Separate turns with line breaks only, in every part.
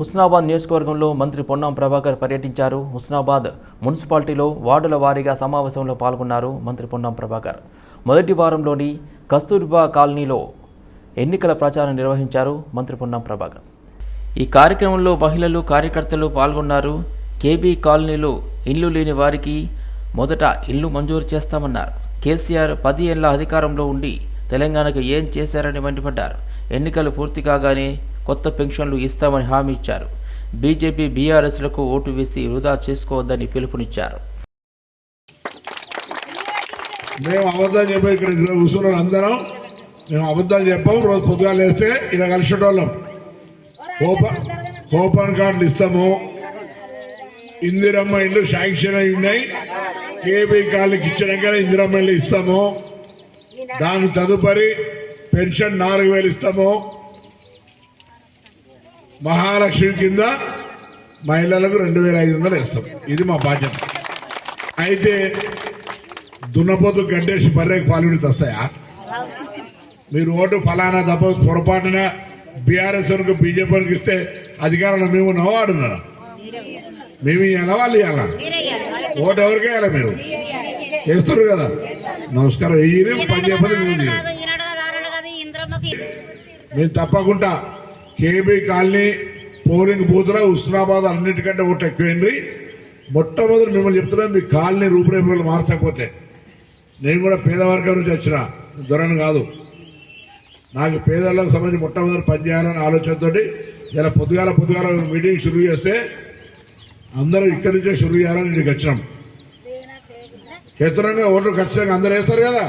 హుస్నాబాద్ నియోజకవర్గంలో మంత్రి పొన్నం ప్రభాకర్ పర్యటించారు. హుస్నాబాద్ మున్సిపాలిటీలో వార్డుల వారీగా సమావేశంలో పాల్గొన్నారు మంత్రి పొన్నం ప్రభాకర్. మొదటి వారంలోని కస్తూర్బా కాలనీలో ఎన్నికల ప్రచారం నిర్వహించారు మంత్రి పొన్నం ప్రభాకర్. ఈ కార్యక్రమంలో మహిళలు కార్యకర్తలు పాల్గొన్నారు. కేబీ కాలనీలో ఇల్లు లేని వారికి మొదట ఇల్లు మంజూరు చేస్తామన్నారు. కేసీఆర్ పది ఏళ్ళ అధికారంలో ఉండి తెలంగాణకు ఏం చేశారని మండిపడ్డారు. ఎన్నికలు పూర్తి కాగానే కొత్త పెన్షన్లు ఇస్తామని హామీ ఇచ్చారు. బీజేపీ బీఆర్ఎస్లకు ఓటు వేసి వృధా చేసుకోవద్దని పిలుపునిచ్చారు.
మేము అబద్ధాలు చెప్పాం ఇక్కడ కూర్చున్నాం అందరం. మేము అబద్ధాలు చెప్పాం. రోజు పొద్దుగాలు వేస్తే ఇక్కడ కలిసేటోళ్ళం. ఓపెన్ ఓపెన్ కార్డులు ఇస్తాము. ఇందిరమ్మ ఇల్లు శాంక్షన్ అయి ఉన్నాయి. కేబీ కాళ్ళకి ఇచ్చినాకనే ఇందిరమ్మ ఇల్లు ఇస్తాము. దాని తదుపరి పెన్షన్ నాలుగు వేలు ఇస్తాము. మహాలక్ష్మి కింద మహిళలకు రెండు వేల ఐదు వందలు ఇస్తాం ఇది మా బాధ్యత అయితే దున్నపోతు గడ్డేసి బర్రెకి పాల్గొని వస్తాయా మీరు ఓటు ఫలానా తప్ప పొరపాటున బీఆర్ఎస్ వరకు బీజేపీకి ఇస్తే అధికారంలో మేము నవ్వాడున్నారా మేము ఇవ్వాలా వాళ్ళు ఇవ్వాలా ఓటు ఎవరికి వేయాలి మీరు వేస్తారు కదా నమస్కారం వెయ్యి పని చెప్పదు మేము మేము తప్పకుండా కేబీ కాలనీ పోలింగ్ బూత్లో హుస్నాబాద్ అన్నిటికంటే ఓటు ఎక్కువైంది. మొట్టమొదటి మిమ్మల్ని చెప్తున్నాను మీ కాలనీ రూపురేఖలు మార్చకపోతే. నేను కూడా పేదవర్గం నుంచి వచ్చిన దొరను కాదు. నాకు పేదలకు సంబంధించి మొట్టమొదటి పనిచేయాలని ఆలోచనతో ఇలా పొద్దుగాల పొద్దుగాల మీటింగ్ షురూ చేస్తే అందరూ ఇక్కడి నుంచే షురూ చేయాలని ఇక్కడికి వచ్చినాం. ఖచ్చితంగా ఓట్లు ఖచ్చితంగా అందరూ వేస్తారు కదా?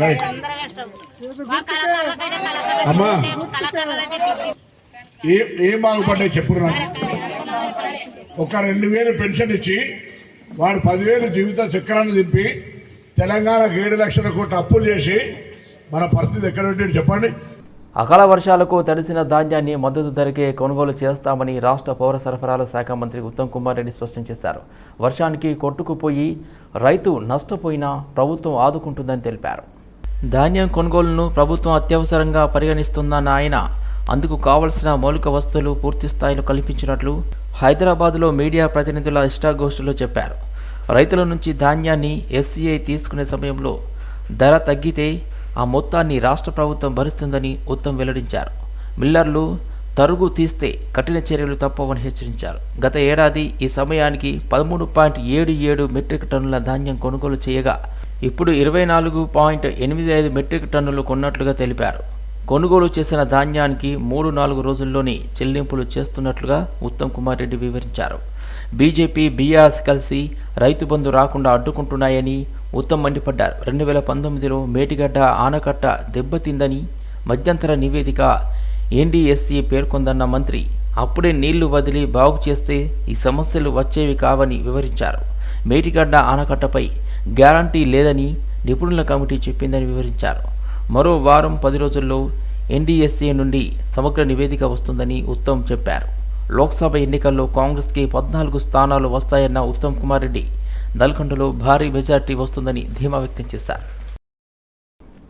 రైట్ అమ్మా. ఏం ఏం బాగుపడ్డాయి చెప్పు నాకు ఒక రెండు వేలు పెన్షన్ ఇచ్చి వాడు పదివేలు జీవిత చక్రాన్ని దింపి తెలంగాణకు ఏడు లక్షల కోట్ల అప్పులు చేసి మన పరిస్థితి ఎక్కడ ఉంటే చెప్పండి
అకాల వర్షాలకు తడిసిన ధాన్యాన్ని మద్దతు ధరకే కొనుగోలు చేస్తామని రాష్ట్ర పౌర సరఫరాల శాఖ మంత్రి ఉత్తమ్ కుమార్ రెడ్డి స్పష్టం చేశారు. వర్షానికి కొట్టుకుపోయి రైతు నష్టపోయినా ప్రభుత్వం ఆదుకుంటుందని తెలిపారు. ధాన్యం కొనుగోలును ప్రభుత్వం అత్యవసరంగా పరిగణిస్తుందన్న ఆయన అందుకు కావలసిన మౌలిక వస్తువులు పూర్తి స్థాయిలో కల్పించినట్లు హైదరాబాద్లో మీడియా ప్రతినిధుల ఇష్టాగోష్ఠిలో చెప్పారు. రైతుల నుంచి ధాన్యాన్ని ఎఫ్సీఐ తీసుకునే సమయంలో ధర తగ్గితే ఆ మొత్తాన్ని రాష్ట్ర ప్రభుత్వం భరిస్తుందని ఉత్తమ్ వెల్లడించారు. మిల్లర్లు తరుగు తీస్తే కఠిన చర్యలు తప్పవని హెచ్చరించారు. గత ఏడాది ఈ సమయానికి పదమూడు పాయింట్ ఏడు ఏడు మెట్రిక్ టన్నుల ధాన్యం కొనుగోలు చేయగా ఇప్పుడు ఇరవై నాలుగు పాయింట్ ఎనిమిది ఐదు మెట్రిక్ టన్నులు కొన్నట్లుగా తెలిపారు. కొనుగోలు చేసిన ధాన్యానికి మూడు నాలుగు రోజుల్లోనే చెల్లింపులు చేస్తున్నట్లుగా ఉత్తమ్ కుమార్ రెడ్డి వివరించారు. బీజేపీ బీఆర్ఎస్ కలిసి రైతు బంధు రాకుండా అడ్డుకుంటున్నాయని ఉత్తమ్ మండిపడ్డారు. రెండు వేల పంతొమ్మిదిలో మేటిగడ్డ ఆనకట్ట దెబ్బతిందని మధ్యంతర నివేదిక ఎన్డీఎస్సీ పేర్కొందన్న మంత్రి అప్పుడే నీళ్ళు వదిలి బాగు చేస్తే ఈ సమస్యలు వచ్చేవి కావని వివరించారు. మేటిగడ్డ ఆనకట్టపై గ్యారంటీ లేదని నిపుణుల కమిటీ చెప్పిందని వివరించారు. మరో వారం పది రోజుల్లో ఎన్డీఎస్సీ నుండి సమగ్ర నివేదిక వస్తుందని ఉత్తమ్ చెప్పారు. లోక్సభ ఎన్నికల్లో కాంగ్రెస్కి పద్నాలుగు స్థానాలు వస్తాయన్న ఉత్తమ్ కుమార్ రెడ్డి నల్గొండలో భారీ మెజార్టీ వస్తుందని ధీమా వ్యక్తం చేశారు.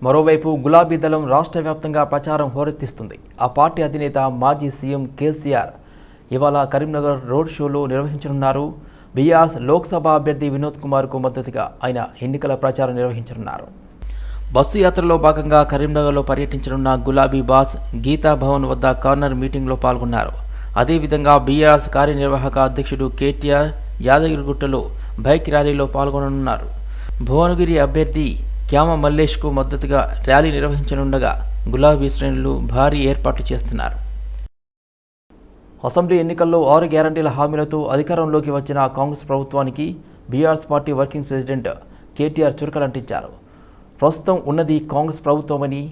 మరోవైపు గులాబీ దళం రాష్ట్ర వ్యాప్తంగా ప్రచారం హోరెత్తిస్తుంది. ఆ పార్టీ అధినేత మాజీ సీఎం కేసీఆర్ ఇవాళ కరీంనగర్ రోడ్ షోలో నిర్వహించనున్నారు. బీఆర్ఎస్ లోక్సభ అభ్యర్థి వినోద్ కుమార్కు మద్దతుగా ఆయన ఎన్నికల ప్రచారం నిర్వహించనున్నారు. బస్సు యాత్రలో భాగంగా కరీంనగర్లో పర్యటించనున్న గులాబీ బాస్ గీతా భవన్ వద్ద కార్నర్ మీటింగ్లో పాల్గొన్నారు. అదేవిధంగా బీఆర్ఎస్ కార్యనిర్వాహక అధ్యక్షుడు కేటీఆర్ యాదగిరిగుట్టలో బైక్ ర్యాలీలో పాల్గొననున్నారు. భువనగిరి అభ్యర్థి క్యామ మల్లేష్కు మద్దతుగా ర్యాలీ నిర్వహించనుండగా గులాబీ శ్రేణులు భారీ ఏర్పాట్లు చేస్తున్నారు. అసెంబ్లీ ఎన్నికల్లో ఆరు గ్యారంటీల హామీలతో అధికారంలోకి వచ్చిన కాంగ్రెస్ ప్రభుత్వానికి BRS party working president KTR చురకలంటించారు. ప్రస్తుతం ఉన్నది కాంగ్రెస్ ప్రభుత్వమని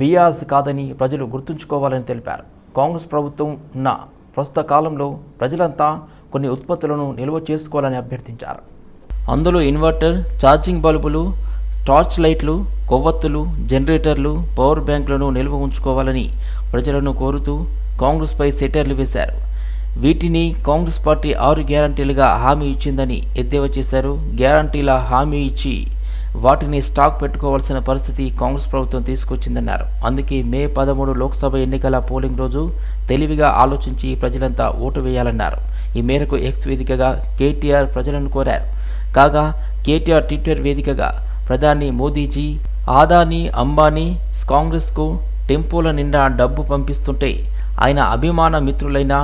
బీఆర్ఎస్ కాదని ప్రజలు గుర్తుంచుకోవాలని తెలిపారు. కాంగ్రెస్ ప్రభుత్వం ఉన్న ప్రస్తుత కాలంలో ప్రజలంతా కొన్ని ఉత్పత్తులను నిల్వ చేసుకోవాలని అభ్యర్థించారు. అందులో ఇన్వర్టర్ ఛార్జింగ్ బల్బులు టార్చ్ లైట్లు కొవ్వొత్తులు జనరేటర్లు పవర్ బ్యాంకులను నిల్వ ఉంచుకోవాలని ప్రజలను కోరుతూ కాంగ్రెస్పై సెటర్లు వేశారు. వీటిని కాంగ్రెస్ పార్టీ ఆరు గ్యారంటీలుగా హామీ ఇచ్చిందని ఎద్దేవా చేశారు. గ్యారంటీల హామీ ఇచ్చి వాటిని స్టాక్ పెట్టుకోవాల్సిన పరిస్థితి కాంగ్రెస్ ప్రభుత్వం తీసుకొచ్చిందన్నారు. అందుకే మే పదమూడు లోక్సభ ఎన్నికల పోలింగ్ రోజు తెలివిగా ఆలోచించి ప్రజలంతా ఓటు వేయాలన్నారు. ఈ మేరకు ఎక్స్ వేదికగా కేటీఆర్ ప్రజలను కోరారు. కాగా కేటీఆర్ ట్విట్టర్ వేదికగా ప్రధాని మోదీజీ ఆదాని అంబానీ కాంగ్రెస్కు టెంపోల నిండా డబ్బు పంపిస్తుంటే ఆయన అభిమాన మిత్రులైన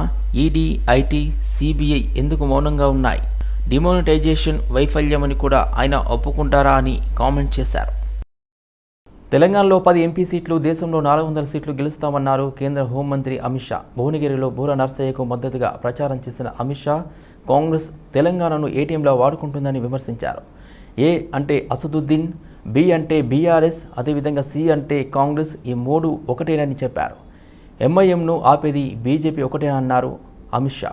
ఈడీ ఐటీ సిబిఐ ఎందుకు మౌనంగా ఉన్నాయి? డిమోనిటైజేషన్ వైఫల్యమని కూడా ఆయన ఒప్పుకుంటారా అని కామెంట్ చేశారు. తెలంగాణలో పది ఎంపీ సీట్లు దేశంలో నాలుగు వందల సీట్లు గెలుస్తామన్నారు కేంద్ర హోంమంత్రి అమిత్ షా. భువనగిరిలో బూర నర్సయ్యకు మద్దతుగా ప్రచారం చేసిన అమిత్ షా కాంగ్రెస్ తెలంగాణను ఏటీఎంలా వాడుకుంటుందని విమర్శించారు. ఏ అంటే అసదుద్దీన్ బి అంటే బీఆర్ఎస్ అదేవిధంగా సి అంటే కాంగ్రెస్ ఈ మూడు ఒకటేనని చెప్పారు. ఎంఐఎంను ఆపేది బీజేపీ ఒకటే అన్నారు అమిత్ షా.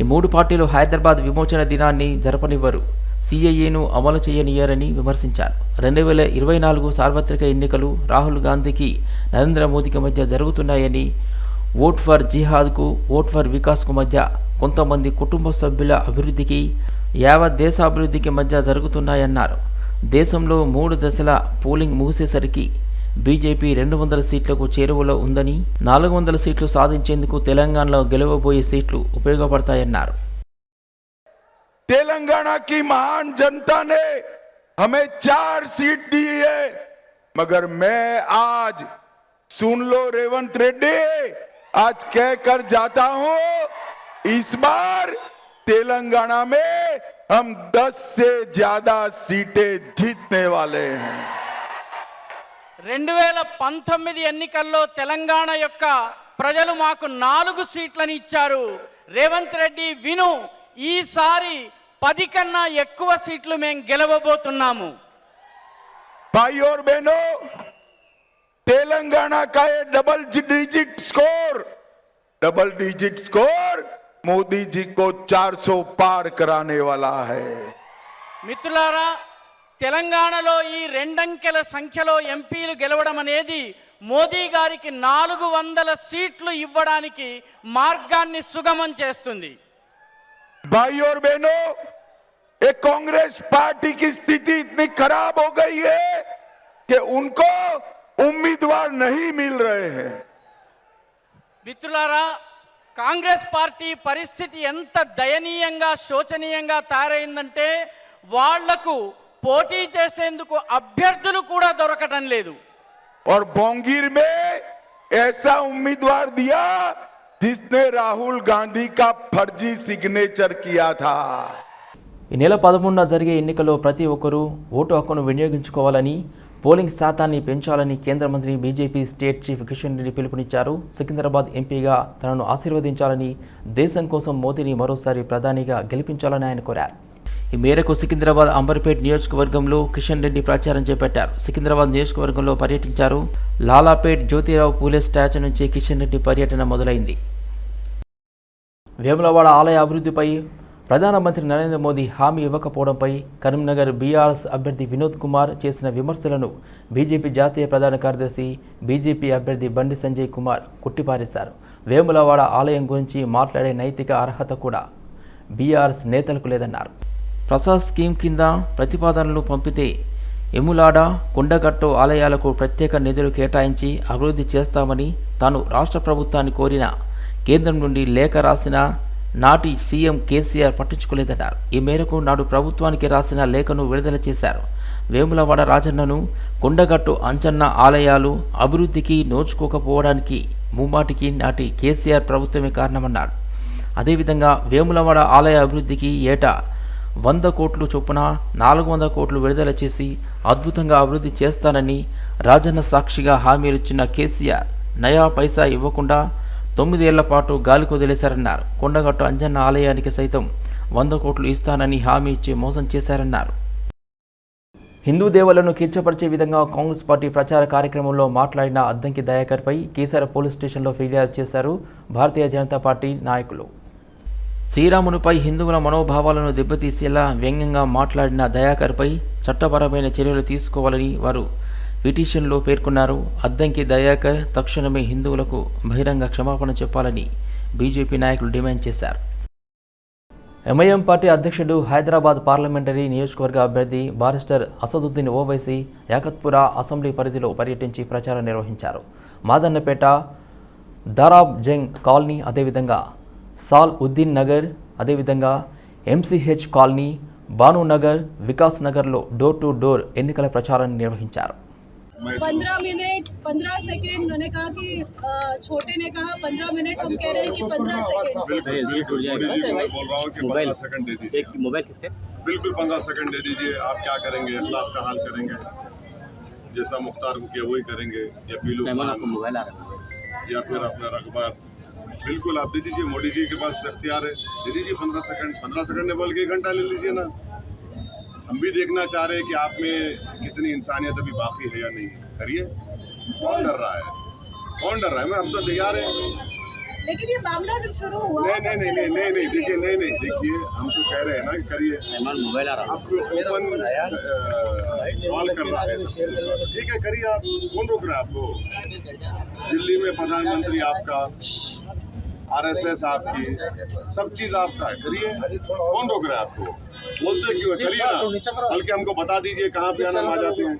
ఈ మూడు పార్టీలు హైదరాబాద్ విమోచన దినాన్ని జరపనివ్వరు. సిఐఏను అమలు చేయనియరని విమర్శించారు. రెండు వేల ఇరవై నాలుగు సార్వత్రిక ఎన్నికలు రాహుల్ గాంధీకి నరేంద్ర మోదీకి మధ్య జరుగుతున్నాయని ఓట్ ఫర్ జిహాద్కు ఓట్ ఫర్ వికాస్కు మధ్య కొంతమంది కుటుంబ సభ్యుల అభివృద్ధికి యావత్ దేశ అభివృద్ధికి మధ్య జరుగుతున్నాయన్నారు దేశంలో మూడు దశల పోలింగ్ ముగిసేసరికి బీజేపీ రెండు వందల సీట్లకు చేరువలో ఉందని నాలుగు వందల సీట్లు సాధించేందుకు తెలంగాణలో గెలవబోయే సీట్లు ఉపయోగపడతాయన్నారు
तेलंगाना की महान जनता ने हमें चार सीट दी है मगर मैं आज सुन लो रेवंत रेड्डी आज कहकर जाता हूं इस बार तेलंगाना में हम 10 से ज्यादा सीटें जीतने वाले हैं
రెండు వేల పంతొమ్మిది ఎన్నికల్లో తెలంగాణ యొక్క ప్రజలు మాకు నాలుగు సీట్లని ఇచ్చారు రేవంత్ రెడ్డి విను ఈసారి పది కన్నా ఎక్కువ సీట్లు మేము గెలవబోతున్నాము
भाई और बहनों तेलंगाना का ये double digit score double Modi ji కో 400 పార్ కరానే వాలా హై
మిత్రులారా తెలంగాణలో ఈ రెండంకెల సంఖ్యలో ఎంపీలు గెలవడం అనేది మోదీ గారికి నాలుగు వందల సీట్లు ఇవ్వడానికి మార్గాన్ని సుగమం చేస్తుంది
భాయ్యోర్ బేనో ఏ కాంగ్రెస్ పార్టీకి స్థితి ఇతని ఖరాబ్ హో గయి హై ఉమ్మీద్వార్ నహీ మిల్ రహే
మిత్రులారా కాంగ్రెస్ పార్టీ పరిస్థితి ఎంత దయనీయంగా శోచనీయంగా తయారైందంటే వాళ్లకు పోటీ చేసేందుకు అభ్యర్థులు కూడా దొరకటం లేదు
और बोंगीर में ऐसा उम्मीदवार दिया जिसने राहुल गांधी का फर्जी सिग्नेचर किया था
ఈ నెల పదమూడున జరిగే ఎన్నికల్లో ప్రతి ఒక్కరూ ఓటు హక్కును వినియోగించుకోవాలని పోలింగ్ శాతాన్ని పెంచాలని కేంద్ర మంత్రి BJP state chief Kishan Reddy పిలుపునిచ్చారు. సికింద్రాబాద్ ఎంపీగా తనను ఆశీర్వదించాలని దేశం కోసం మోదీని మరోసారి ప్రధానిగా గెలిపించాలని ఆయన కోరారు. ఈ మేరకు సికింద్రాబాద్ అంబర్పేట్ నియోజకవర్గంలో కిషన్ రెడ్డి ప్రచారం చేపట్టారు. సికింద్రాబాద్ నియోజకవర్గంలో పర్యటించారు. లాలాపేట్ జ్యోతిరావు పూలే స్టాచ్యూ నుంచి కిషన్ రెడ్డి పర్యటన మొదలైంది. వేములవాడ ఆలయ అభివృద్ధిపై ప్రధానమంత్రి నరేంద్ర మోదీ హామీ ఇవ్వకపోవడంపై కరీంనగర్ బీఆర్ఎస్ అభ్యర్థి వినోద్ కుమార్ చేసిన విమర్శలను బీజేపీ జాతీయ ప్రధాన కార్యదర్శి బీజేపీ అభ్యర్థి బండి సంజయ్ కుమార్ కొట్టిపారేశారు. వేములవాడ ఆలయం గురించి మాట్లాడే నైతిక అర్హత కూడా బీఆర్ఎస్ నేతలకు లేదన్నారు. ప్రసాద్ స్కీమ్ కింద ప్రతిపాదనలు పంపితే ఎములాడ కొండగట్టు ఆలయాలకు ప్రత్యేక నిధులు కేటాయించి అభివృద్ధి చేస్తామని తాను రాష్ట్ర ప్రభుత్వాన్ని కోరిన కేంద్రం నుండి లేఖ రాసిన నాటి సీఎం కేసీఆర్ పట్టించుకోలేదన్నారు. ఈ మేరకు నాడు ప్రభుత్వానికి రాసిన లేఖను విడుదల చేశారు. వేములవాడ రాజన్నను కొండగట్టు అంచన్న ఆలయాలు అభివృద్ధికి నోచుకోకపోవడానికి ముమ్మాటికి నాటి కేసీఆర్ ప్రభుత్వమే కారణమన్నాడు అదేవిధంగా వేములవాడ ఆలయ అభివృద్ధికి ఏటా వంద కోట్లు చొప్పున నాలుగు వందల కోట్లు విడుదల చేసి అద్భుతంగా అభివృద్ధి చేస్తానని రాజన్న సాక్షిగా హామీలిచ్చిన కేసీఆర్ నయా పైసా ఇవ్వకుండా తొమ్మిదేళ్ళ పాటు గాలికి వదిలేశారన్నారు కొండగట్టు అంజన్న ఆలయానికి సైతం వంద కోట్లు ఇస్తానని హామీ ఇచ్చి మోసం చేశారన్నారు. హిందూ దేవులను కీర్చపరిచే విధంగా కాంగ్రెస్ పార్టీ ప్రచార కార్యక్రమంలో మాట్లాడిన అద్దంకి దయాకర్పై కేసర పోలీస్ స్టేషన్లో ఫిర్యాదు చేశారు భారతీయ జనతా పార్టీ నాయకులు. శ్రీరామునిపై హిందువుల మనోభావాలను దెబ్బతీసేలా వ్యంగ్యంగా మాట్లాడిన దయాకర్పై చట్టపరమైన చర్యలు తీసుకోవాలని వారు పిటిషన్లో పేర్కొన్నారు అద్దంకి దయాకర్ తక్షణమే హిందువులకు బహిరంగ క్షమాపణ చెప్పాలని బీజేపీ నాయకులు డిమాండ్ చేశారు. ఎంఐఎం పార్టీ అధ్యక్షుడు హైదరాబాద్ పార్లమెంటరీ నియోజకవర్గ అభ్యర్థి బారిస్టర్ అసదుద్దీన్ ఓవైసీ యాకత్పురా అసెంబ్లీ పరిధిలో పర్యటించి ప్రచారం నిర్వహించారు. మాదన్నపేట దారాబ్ జంగ్ కాలనీ అదేవిధంగా సాల్ ఉద్దీన్ నగర్ అదేవిధంగా ఎంసీహెచ్ కాలనీ భానునగర్ వికాస్ నగర్లో డోర్ టు డోర్ ఎన్నికల ప్రచారాన్ని నిర్వహించారు.
पंद्रह मिनट पंद्रह सेकेंड उन्होंने कहा कि छोटे ने कहा पंद्रह मिनट हम कह रहे हैं कि पंद्रह सेकेंड।
बिल्कुल मोदी जी मैं बोल रहा हूँ कि
मोबाइल
सेकंड दे दीजिए।
एक मोबाइल किसके?
बिल्कुल पंद्रह सेकंड दे दीजिए आप क्या करेंगे अखलाक का हाल करेंगे। जैसा मुख्तार को किया वही करेंगे या पीलू
मोबाइल आ रहा है।
या फिर अपना रखबार बिल्कुल आप दे दीजिए मोदी जी के पास इख्तियार है। दे दीजिए पंद्रह सेकंड पंद्रह सेकंड ने बोल के एक घंटा ले लीजिए ना। हम भी देखना चाह रहे हैं कि आप में कितनी इंसानियत अभी बाकी है या नहीं है। करिए कौन डर रहा है? कौन डर रहा है? मैं हम तो तैयार है।
लेकिन ये मामला जब शुरू हुआ
नहीं नहीं नहीं नहीं नहीं नहीं देखिए नहीं नहीं देखिए हम तो कह रहे हैं ना करिए।
मेहमान मोबाइल आ रहा है।
आपको ओपन कॉल कर रहा है ठीक है करिए आप। कौन रोक रहा है आपको? दिल्ली में प्रधानमंत्री आपका। आरएसएस आपकी सब चीज आपका है करिए कौन रोक रहा है आपको बोलते क्यों है? करिए ना बल्कि हमको बता दीजिए कहाँ पे आना आ जाते हैं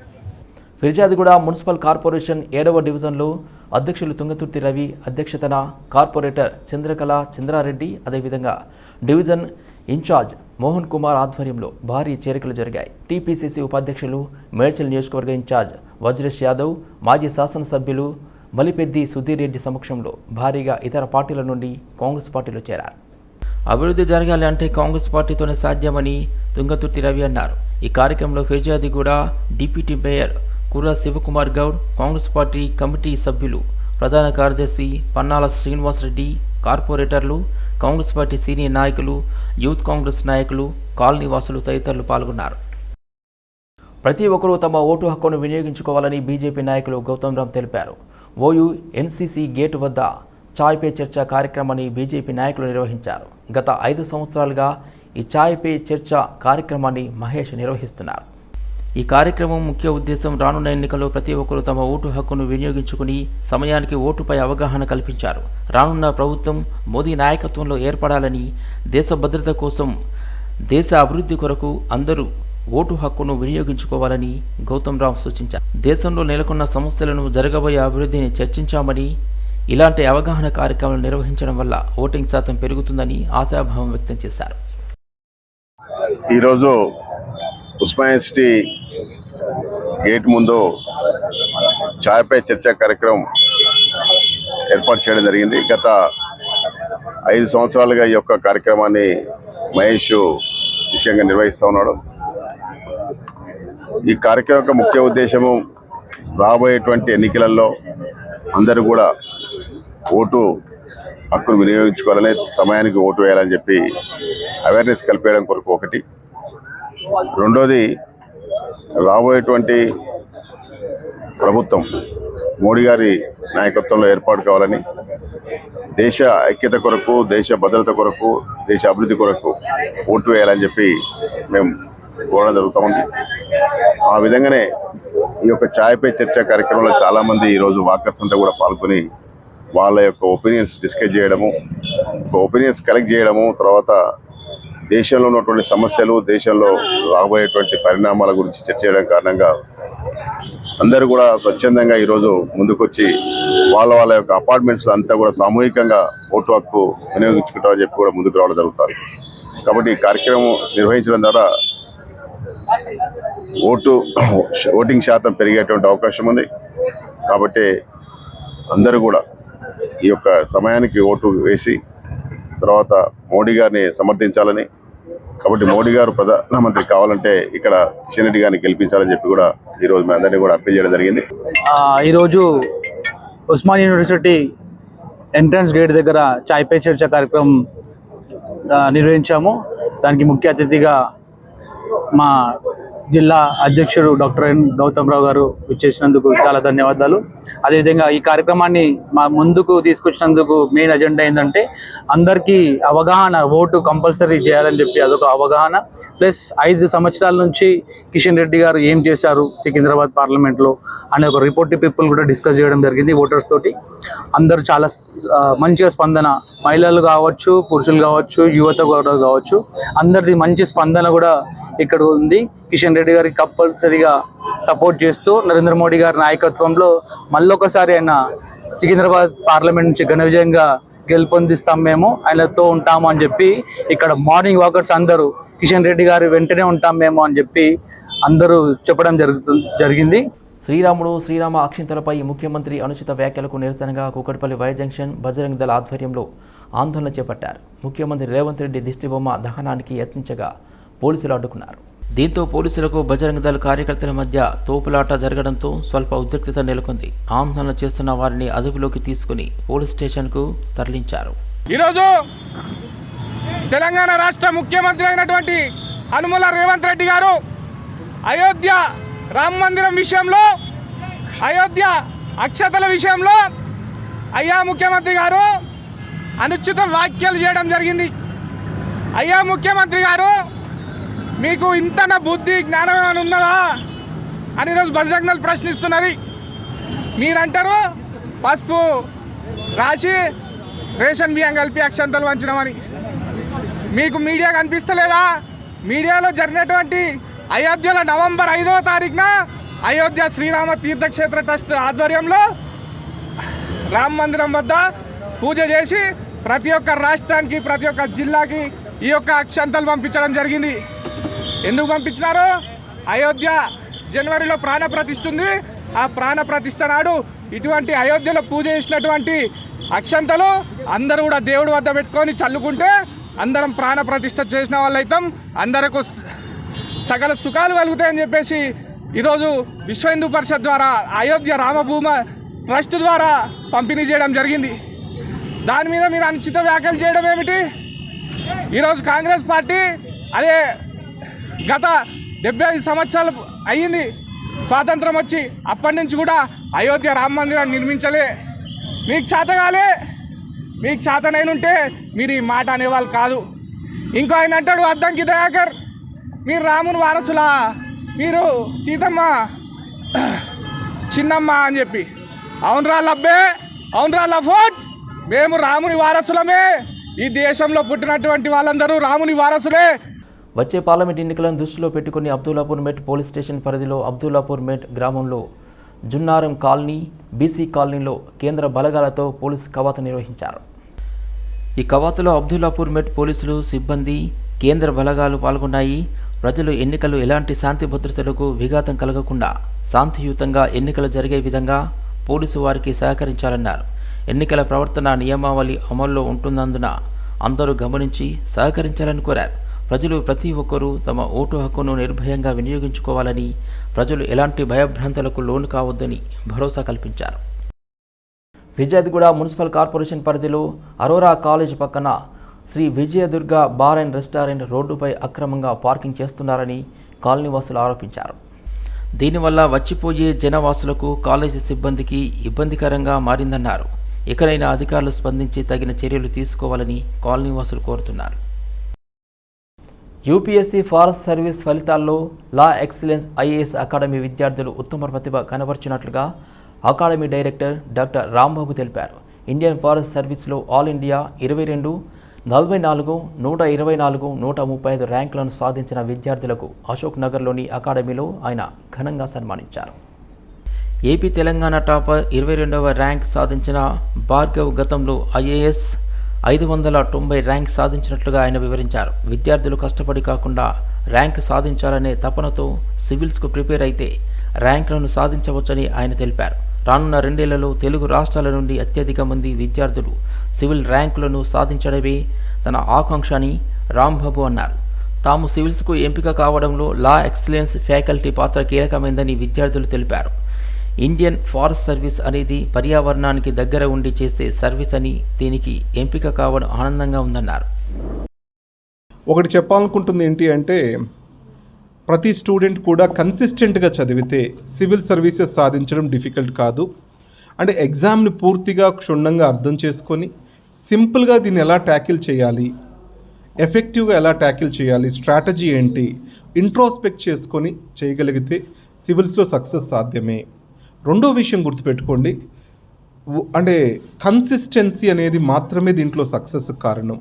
ఫిర్యాదిగూడ మున్సిపల్ కార్పొరేషన్ ఏడవ డివిజన్లో అధ్యక్షులు తుంగతుర్తి రవి అధ్యక్షతన కార్పొరేటర్ చంద్రకళ చంద్రారెడ్డి అదేవిధంగా డివిజన్ ఇన్ఛార్జ్ మోహన్ కుమార్ ఆధ్వర్యంలో భారీ చేరికలు జరిగాయి టీపీసీసీ ఉపాధ్యక్షులు మేడ్చల్ నియోజకవర్గ ఇన్ఛార్జ్ వజ్రేష్ యాదవ్ మాజీ శాసనసభ్యులు మలిపెద్ది సుధీర్ రెడ్డి సమక్షంలో భారీగా ఇతర పార్టీల నుండి కాంగ్రెస్ పార్టీలో చేరారు. అభివృద్ధి జరగాలి అంటే కాంగ్రెస్ పార్టీతోనే సాధ్యమని తుంగతుర్తి రవి అన్నారు. ఈ కార్యక్రమంలో Firzadiguda deputy mayor Kurra Sivakumar Goud Congress party committee సభ్యులు ప్రధాన కార్యదర్శి పన్నాల శ్రీనివాసరెడ్డి కార్పొరేటర్లు కాంగ్రెస్ పార్టీ సీనియర్ నాయకులు యూత్ కాంగ్రెస్ నాయకులు కాలనీవాసులు తదితరులు పాల్గొన్నారు. ప్రతి ఒక్కరూ తమ ఓటు హక్కును వినియోగించుకోవాలని బీజేపీ నాయకులు గౌతమ్ రామ్ తెలిపారు. ఓయూ ఎన్సీసీ గేటు వద్ద చాయ్ పే చర్చ కార్యక్రమాన్ని బీజేపీ నాయకులు నిర్వహించారు. గత ఐదు సంవత్సరాలుగా ఈ చాయ్ పే చర్చ కార్యక్రమాన్ని మహేష్ నిర్వహిస్తున్నారు. ఈ కార్యక్రమం ముఖ్య ఉద్దేశం రానున్న ఎన్నికల్లో ప్రతి ఒక్కరూ తమ ఓటు హక్కును వినియోగించుకుని సమయానికి ఓటుపై అవగాహన కల్పించారు. రానున్న ప్రభుత్వం మోదీ నాయకత్వంలో ఏర్పడాలని దేశ భద్రత కోసం దేశ అభివృద్ధి కొరకు అందరూ ఓటు హక్కును వినియోగించుకోవాలని గౌతమ్ రావు సూచించారు. దేశంలో నెలకొన్న సమస్యలను జరగబోయే అభివృద్ధిని చర్చించామని ఇలాంటి అవగాహన కార్యక్రమాలు నిర్వహించడం వల్ల ఓటింగ్ శాతం పెరుగుతుందని ఆశాభావం వ్యక్తం చేశారు.
ఈరోజు ఉస్మానియా సిటీ గేట్ ముందు ఛాయపై చర్చా కార్యక్రమం ఏర్పాటు చేయడం జరిగింది. గత ఐదు సంవత్సరాలుగా ఈ యొక్క కార్యక్రమాన్ని మహేష్ ముఖ్యంగా నిర్వహిస్తూ ఉన్నాడు. ఈ కార్యక్రమం యొక్క ముఖ్య ఉద్దేశము రాబోయేటువంటి ఎన్నికలలో అందరూ కూడా ఓటు హక్కును వినియోగించుకోవాలని సమయానికి ఓటు వేయాలని చెప్పి అవేర్నెస్ కల్పేయడం కొరకు ఒకటి. రెండోది రాబోయేటువంటి ప్రభుత్వం మోడీ గారి నాయకత్వంలో ఏర్పాటు కావాలని దేశ ఐక్యత కొరకు దేశ భద్రత కొరకు దేశ అభివృద్ధి కొరకు ఓటు వేయాలని చెప్పి మేము కోరడం జరుగుతూ ఉంది. ఆ విధంగానే ఈ యొక్క ఛాయ్ పే చర్చ కార్యక్రమంలో చాలామంది ఈరోజు వాకర్స్ అంతా కూడా పాల్గొని వాళ్ళ యొక్క ఒపీనియన్స్ డిస్కస్ చేయడము ఒపీనియన్స్ కలెక్ట్ చేయడము తర్వాత దేశంలో ఉన్నటువంటి సమస్యలు దేశంలో రాబోయేటువంటి పరిణామాల గురించి చర్చ చేయడం కారణంగా అందరూ కూడా స్వచ్ఛందంగా ఈరోజు ముందుకొచ్చి వాళ్ళ వాళ్ళ యొక్క అపార్ట్మెంట్స్ అంతా కూడా సామూహికంగా ఓటు హక్కు వినియోగించుకుంటామని చెప్పి కూడా ముందుకు రావడం జరుగుతుంది. కాబట్టి ఈ కార్యక్రమం నిర్వహించడం ద్వారా ఓటు ఓటింగ్ శాతం పెరిగేటువంటి అవకాశం ఉంది. కాబట్టి అందరూ కూడా ఈ యొక్క సమయానికి ఓటు వేసి తర్వాత మోడీ గారిని సమర్థించాలని కాబట్టి మోడీ గారు ప్రధానమంత్రి కావాలంటే ఇక్కడ కిషన్ రెడ్డి గారిని గెలిపించాలని చెప్పి కూడా ఈరోజు మీ అందరినీ కూడా అప్పీల్ చేయడం జరిగింది.
ఈరోజు ఉస్మాన్ యూనివర్సిటీ ఎంట్రన్స్ గేట్ దగ్గర చాయ్ పే చర్చ కార్యక్రమం నిర్వహించాము. దానికి ముఖ్య అతిథిగా మా జిల్లా అధ్యక్షుడు డాక్టర్ ఎన్ గౌతమ్ రావు గారు ఇచ్చేసినందుకు చాలా ధన్యవాదాలు. అదేవిధంగా ఈ కార్యక్రమాన్ని మా ముందుకు తీసుకొచ్చినందుకు మెయిన్ ఎజెండా ఏంటంటే అందరికీ అవగాహన ఓటు కంపల్సరీ చేయాలని చెప్పి అదొక అవగాహన. ప్లస్ ఐదు సంవత్సరాల నుంచి కిషన్ రెడ్డి గారు ఏం చేశారు సికింద్రాబాద్ పార్లమెంట్లో అనే ఒక రిపోర్ట్ పీపుల్ కూడా డిస్కస్ చేయడం జరిగింది ఓటర్స్ తోటి. అందరూ చాలా మంచిగా స్పందన. మహిళలు కావచ్చు పురుషులు కావచ్చు యువత కూడా కావచ్చు. అందరిది మంచి స్పందన కూడా ఇక్కడ ఉంది. కిషన్ రెడ్డి గారికి కంపల్సరీగా సపోర్ట్ చేస్తూ నరేంద్ర మోడీ గారి నాయకత్వంలో మళ్ళొకసారి ఆయన సికింద్రాబాద్ పార్లమెంట్ నుంచి ఘన విజయంగా గెలుపొందిస్తాం మేము. ఆయనతో ఉంటాము అని చెప్పి ఇక్కడ మార్నింగ్ వాకర్స్ అందరూ కిషన్ రెడ్డి గారి వెంటనే ఉంటాం మేము అని చెప్పి అందరూ చెప్పడం జరుగుతుంది జరిగింది.
శ్రీరాముడు శ్రీరామ అక్షింతలపై ముఖ్యమంత్రి అనుచిత వ్యాఖ్యలకు నిరసనగా కూకట్పల్లి వై జంక్షన్ బజరంగ్ దళ ఆధ్వర్యంలో ఆందోళన చేపట్టారు. ముఖ్యమంత్రి రేవంత్ రెడ్డి దిష్టిబొమ్మ దహనానికి యత్నించగా పోలీసులు అడ్డుకున్నారు. దీంతో పోలీసులకు బజరంగ దళ కార్యకర్తల మధ్య తోపులాట జరగడంతో స్వల్ప ఉద్రిక్తత నెలకొంది. ఆందోళన చేస్తున్న వారిని అదుపులోకి తీసుకుని పోలీస్ స్టేషన్కు తరలించారు.
ఈరోజు తెలంగాణ రాష్ట్ర ముఖ్యమంత్రి అయినటువంటి అనుమల రేవంత్ రెడ్డి గారు అయోధ్య రామ మందిరం విషయంలో అయోధ్య అక్షతల విషయంలో అయ్యా ముఖ్యమంత్రి గారు అనుచిత వ్యాఖ్యలు చేయడం జరిగింది. అయ్యా ముఖ్యమంత్రి గారు మీకు ఇంతన బుద్ధి జ్ఞానం ఏమైనా ఉన్నదా? అని ఈరోజు బజరంగల్ ప్రశ్నిస్తున్నది. మీరంటారు? పసుపు రాసి రేషన్ బియ్యం కలిపి అక్షంతలు వంచినామని మీకు మీడియా కనిపిస్తలేదా? మీడియాలో జరిగినటువంటి అయోధ్యలో నవంబర్ ఐదవ తారీఖున అయోధ్య శ్రీరామ తీర్థక్షేత్ర ట్రస్ట్ ఆధ్వర్యంలో రామ మందిరం వద్ద పూజ చేసి ప్రతి ఒక్క రాష్ట్రానికి ప్రతి ఒక్క జిల్లాకి ఈ యొక్క అక్షంతలు పంపించడం జరిగింది. ఎందుకు పంపించినారు? అయోధ్య జనవరిలో ప్రాణ ప్రతిష్ఠ ఉంది ఆ ప్రాణ ప్రతిష్ఠ నాడు ఇటువంటి అయోధ్యలో పూజ చేసినటువంటి అక్షంతలు అందరూ కూడా దేవుడి వద్ద పెట్టుకొని చల్లుకుంటే అందరం ప్రాణ ప్రతిష్ఠ చేసిన వాళ్ళైతాం. అందరకు సకల సుఖాలు కలుగుతాయని చెప్పేసి ఈరోజు విశ్వ హిందూ పరిషత్ ద్వారా అయోధ్య రామభూమ ట్రస్ట్ ద్వారా పంపిణీ చేయడం జరిగింది. దాని మీద మీరు అనుచిత వ్యాఖ్యలు చేయడం ఏమిటి? ఈరోజు కాంగ్రెస్ పార్టీ అదే గత డెబ్బై ఐదు సంవత్సరాలు అయ్యింది. స్వాతంత్రం వచ్చి అప్పటి నుంచి కూడా అయోధ్య రామ మందిరాన్ని నిర్మించలే. మీకు చేతగాలే మీకు చేతనైనుంటే మీరు ఈ మాట అనేవాళ్ళు కాదు. ఇంకో ఆయన అంటాడు అద్దంకి దయాకర్ మీరు రాముని వారసులా? మీరు సీతమ్మ చిన్నమ్మ అని చెప్పి. అవునరా లబ్బే అవునరా లఫోట్ మేము రాముని వారసులమే. ఈ దేశంలో పుట్టినటువంటి వాళ్ళందరూ రాముని వారసులే.
వచ్చే పార్లమెంట్ ఎన్నికలను దృష్టిలో పెట్టుకుని అబ్దుల్లాపూర్ మెట్ పోలీస్ స్టేషన్ పరిధిలో అబ్దుల్లాపూర్ మెట్ గ్రామంలో జున్నారం కాలనీ బీసీ కాలనీలో కేంద్ర బలగాలతో పోలీసు కవాతు నిర్వహించారు. ఈ కవాతులో అబ్దుల్లాపూర్ మెట్ పోలీసులు సిబ్బంది కేంద్ర బలగాలు పాల్గొన్నాయి. ప్రజలు ఎన్నికలు ఎలాంటి శాంతి భద్రతలకు విఘాతం కలగకుండా శాంతియుతంగా ఎన్నికలు జరిగే విధంగా పోలీసు వారికి సహకరించాలన్నారు. ఎన్నికల ప్రవర్తన నియమావళి అమల్లో ఉంటున్నందున అందరూ గమనించి సహకరించాలని కోరారు. ప్రజలు ప్రతి ఒక్కరూ తమ ఓటు హక్కును నిర్భయంగా వినియోగించుకోవాలని ప్రజలు ఎలాంటి భయభ్రాంతులకు లోను కావద్దని భరోసా కల్పించారు. విజయద్గూడ మున్సిపల్ కార్పొరేషన్ పరిధిలో అరోరా కాలేజ్ పక్కన Sri Vijayadurga bar and restaurant రోడ్డుపై అక్రమంగా పార్కింగ్ చేస్తున్నారని కాలనీవాసులు ఆరోపించారు. దీనివల్ల వచ్చిపోయే జనవాసులకు కాలేజీ సిబ్బందికి ఇబ్బందికరంగా మారిందన్నారు. ఇకనైనా అధికారులు స్పందించి తగిన చర్యలు తీసుకోవాలని కాలనీవాసులు కోరుతున్నారు. యూపీఎస్సీ ఫారెస్ట్ సర్వీస్ ఫలితాల్లో లా ఎక్సలెన్స్ ఐఏఎస్ అకాడమీ విద్యార్థులు ఉత్తమ ప్రతిభ కనబర్చినట్లుగా అకాడమీ డైరెక్టర్ డాక్టర్ రాంబాబు తెలిపారు. ఇండియన్ ఫారెస్ట్ సర్వీస్లో ఆల్ ఇండియా ఇరవై రెండు నలభై నాలుగు నూట ఇరవై నాలుగు నూట ముప్పై ఐదు ర్యాంకులను సాధించిన విద్యార్థులకు అశోక్ నగర్లోని అకాడమీలో ఆయన ఘనంగా సన్మానించారు. ఏపీ తెలంగాణ టాపర్ ఇరవై రెండవ ర్యాంక్ సాధించిన భార్గవ్ గతంలో ఐఏఎస్ ఐదు వందల తొంభై ర్యాంక్ సాధించినట్లుగా ఆయన వివరించారు. విద్యార్థులు కష్టపడి కాకుండా ర్యాంక్ సాధించాలనే తపనతో సివిల్స్కు ప్రిపేర్ అయితే ర్యాంకులను సాధించవచ్చని ఆయన తెలిపారు. రానున్న రెండేళ్ళలో తెలుగు రాష్ట్రాల నుండి అత్యధిక మంది విద్యార్థులు సివిల్ ర్యాంకులను సాధించడమే తన ఆకాంక్ష అని రాంబాబు అన్నారు. తాము సివిల్స్కు ఎంపిక కావడంలో లా ఎక్సలెన్స్ ఫ్యాకల్టీ పాత్ర కీలకమైందని విద్యార్థులు తెలిపారు. ఇండియన్ ఫారెస్ట్ సర్వీస్ అనేది పర్యావరణానికి దగ్గర ఉండి చేసే సర్వీస్ అని దీనికి ఎంపిక కావడం ఆనందంగా ఉందన్నారు.
ఒకటి చెప్పాలనుకుంటుంది ఏంటి అంటే ప్రతి స్టూడెంట్ కూడా కన్సిస్టెంట్గా చదివితే సివిల్ సర్వీసెస్ సాధించడం డిఫికల్ట్ కాదు. అంటే ఎగ్జామ్ని పూర్తిగా క్షుణ్ణంగా అర్థం చేసుకొని సింపుల్గా దీన్ని ఎలా ట్యాకిల్ చేయాలి ఎఫెక్టివ్గా ఎలా ట్యాకిల్ చేయాలి స్ట్రాటజీ ఏంటి ఇంట్రోస్పెక్ట్ చేసుకొని చేయగలిగితే సివిల్స్లో సక్సెస్ సాధ్యమే. రెండో విషయం గుర్తుపెట్టుకోండి. అంటే కన్సిస్టెన్సీ అనేది మాత్రమే దీంట్లో సక్సెస్ కారణం.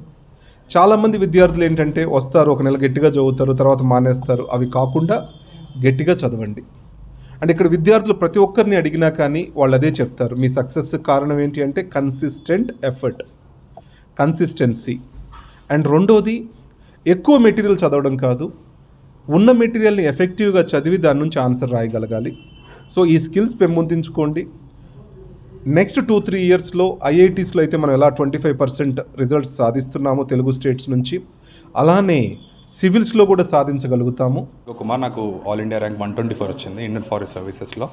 చాలామంది విద్యార్థులు ఏంటంటే వస్తారు ఒక నెల గట్టిగా చదువుతారు తర్వాత మానేస్తారు. అవి కాకుండా గట్టిగా చదవండి. అంటే ఇక్కడ విద్యార్థులు ప్రతి ఒక్కరిని అడిగినా కానీ వాళ్ళు అదే చెప్తారు. మీ సక్సెస్ కారణం ఏంటి అంటే కన్సిస్టెంట్ ఎఫర్ట్ కన్సిస్టెన్సీ అండ్ రెండోది ఎక్కువ మెటీరియల్ చదవడం కాదు ఉన్న మెటీరియల్ని ఎఫెక్టివ్గా చదివి దాని నుంచి ఆన్సర్ రాయగలగాలి. సో ఈ స్కిల్స్ పెంపొందించుకోండి. నెక్స్ట్ టూ త్రీ ఇయర్స్లో ఐఐటీస్లో అయితే మనం ఎలా ట్వంటీ ఫైవ్ పర్సెంట్ రిజల్ట్స్ సాధిస్తున్నామో తెలుగు స్టేట్స్ నుంచి అలానే సివిల్స్లో కూడా సాధించగలుగుతాము.
కుమార్ నాకు all India rank one twenty four వచ్చింది ఇండియన్ ఫారెస్ట్ సర్వీసెస్లో.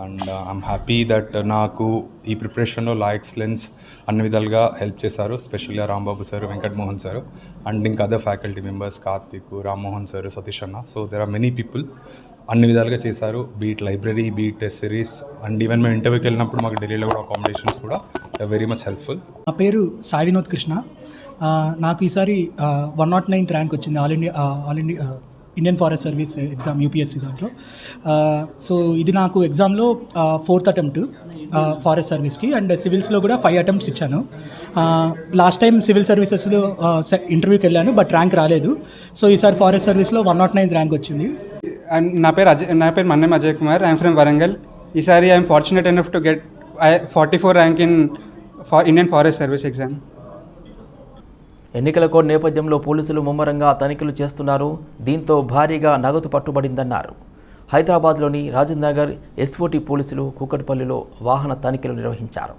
అండ్ ఐఎమ్ హ్యాపీ దట్ నాకు ఈ ప్రిపరేషన్లో లా ఎక్సలెన్స్ అన్ని విధాలుగా హెల్ప్ చేశారు స్పెషల్గా Rambabu sir Venkatamohan sir and ఇంకా other faculty members Karthik Rammohan sir Satish అన్న. So there are many people అన్ని విధాలుగా చేశారు. Be it library be it test series and even మేము ఇంటర్వ్యూకి వెళ్ళినప్పుడు మాకు ఢిల్లీలో కూడా అకామిడేషన్స్ కూడా వెరీ మచ్ హెల్ప్ఫుల్
నా పేరు సాయి వినోద్ కృష్ణ. నాకు ఈసారి వన్ నాట్ నైన్త్ ర్యాంక్ వచ్చింది. All India all India Indian forest service exam UPSC దాంట్లో. సో ఇది నాకు ఎగ్జామ్లో ఫోర్త్ అటెంప్ట్ ఫారెస్ట్ సర్వీస్కి అండ్ సివిల్స్లో కూడా ఫైవ్ అటెంప్ట్స్ ఇచ్చాను. లాస్ట్ టైం సివిల్ సర్వీసెస్లో ఇంటర్వ్యూకి వెళ్ళాను బట్ ర్యాంక్ రాలేదు. సో ఈసారి ఫారెస్ట్ సర్వీస్లో వన్ నాట్ నైన్త్ ర్యాంక్ వచ్చింది.
నా పేరు అజయ్ నా పేరు మన్nem అజయ్ కుమార్ ఐఎమ్ ఫ్రమ్ వరంగల్ ఈసారి I'm fortunate enough to get forty four rank in for Indian forest service exam
ఎన్నికల కోడ్ నేపథ్యంలో పోలీసులు ముమ్మరంగా తనిఖీలు చేస్తున్నారు. దీంతో భారీగా నగదు పట్టుబడిందన్నారు. హైదరాబాద్లోని రాజేంద్రనగర్ ఎస్ఓటీ ఎస్ఓటి పోలీసులు కూకట్పల్లిలో వాహన తనిఖీలు నిర్వహించారు.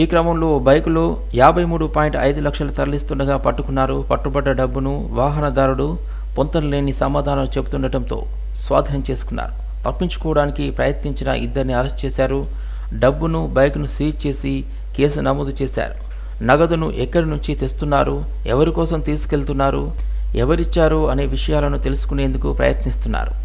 ఈ క్రమంలో బైకులు యాభై మూడు పాయింట్ ఐదు లక్షలు తరలిస్తుండగా పట్టుకున్నారు. పట్టుబడ్డ డబ్బును వాహనదారుడు పొంతనలేని సమాధానం చెబుతుండటంతో స్వాధీనం చేసుకున్నారు. తప్పించుకోవడానికి ప్రయత్నించిన ఇద్దరిని అరెస్ట్ చేశారు. డబ్బును బైక్ను సీజ్ చేసి కేసు నమోదు చేశారు. నగదును ఎక్కడి నుంచి తెస్తున్నారు? ఎవరి కోసం తీసుకెళ్తున్నారు? ఎవరిచ్చారు? అనే విషయాలను తెలుసుకునేందుకు ప్రయత్నిస్తున్నారు.